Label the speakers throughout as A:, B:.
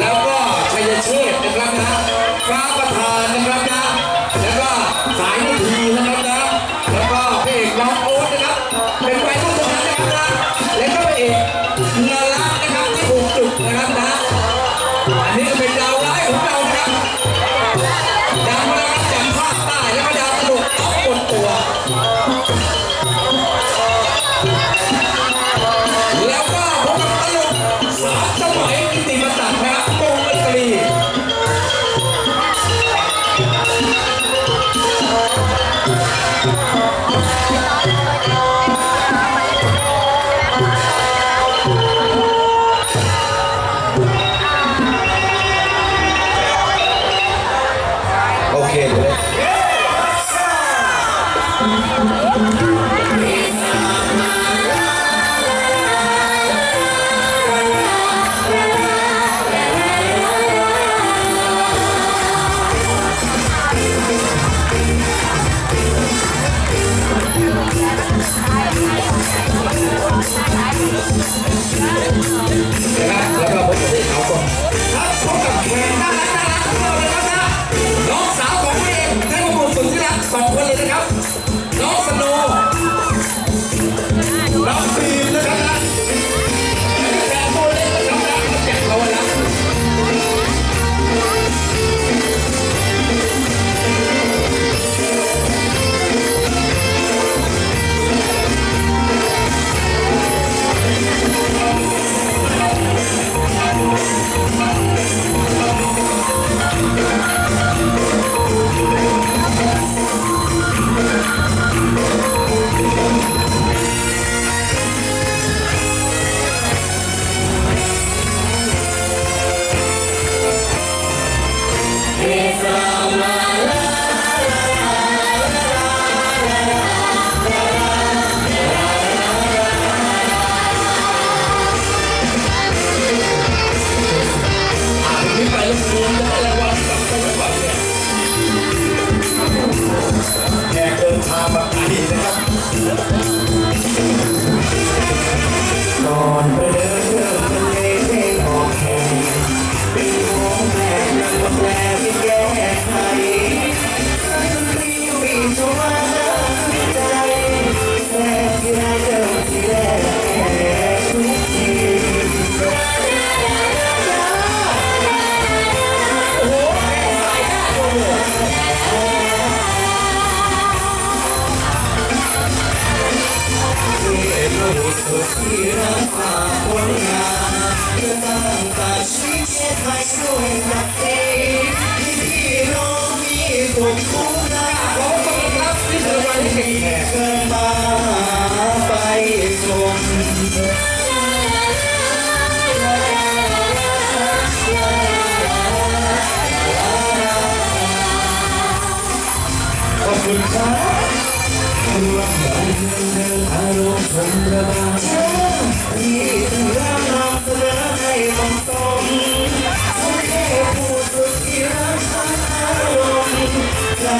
A: แล้วก็ชัยเชษนะครับนะฟ้าประธานนะครับนะแล้วก็สายนาทีนะครับนะแล้วก็พระเอกน้องโอ๊ตนะครับ เป็นวัยรุ่นทั้งนั้นนะครับนะแล้วก็พระเอกเงินล้านะครับที่ถูกจุดนะครับนะอันนี้ก็เป็นดาวร้ายของเราครับดาวมาจากภาคใต้แล้วก็ดาวตลกต้องบนตัวแล้วก็พบกับตลกสามสมัย โไท
B: ยด้วยศักดิ์ศรีที่พี่น้องมีสุขทุกข์นา
A: ขอบคุณครับนี่คือรางวัลที่เก่งแขก
B: เกินมาไปชม
A: ขอบคุณครับ
B: รวมกันเดินอารมณ์ชมระบายที่ถึงร่างนำเสนอให้มันตรง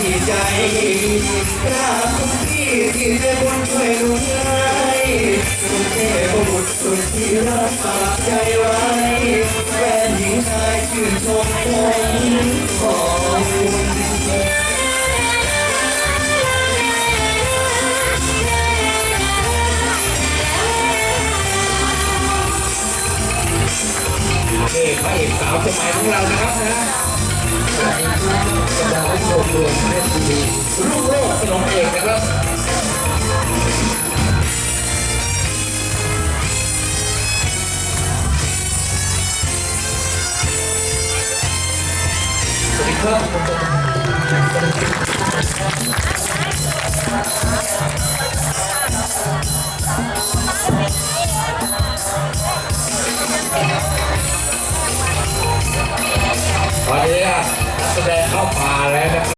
B: ที่ใจดี
A: กราบ
B: คุณพี่ที่ใจบุญช่วยหนุนให้โอเคบุญสุดที่รักฝากใจไว้แฟนหญิงชายชื่นชมผมขอบคุณ
A: พระเอกสาวสมัยของเรานะครับนะ ดาวโชว์รวเล่นดีรุ่งโรจน์นมเอกนะครับสวัสดีครับ 啊来的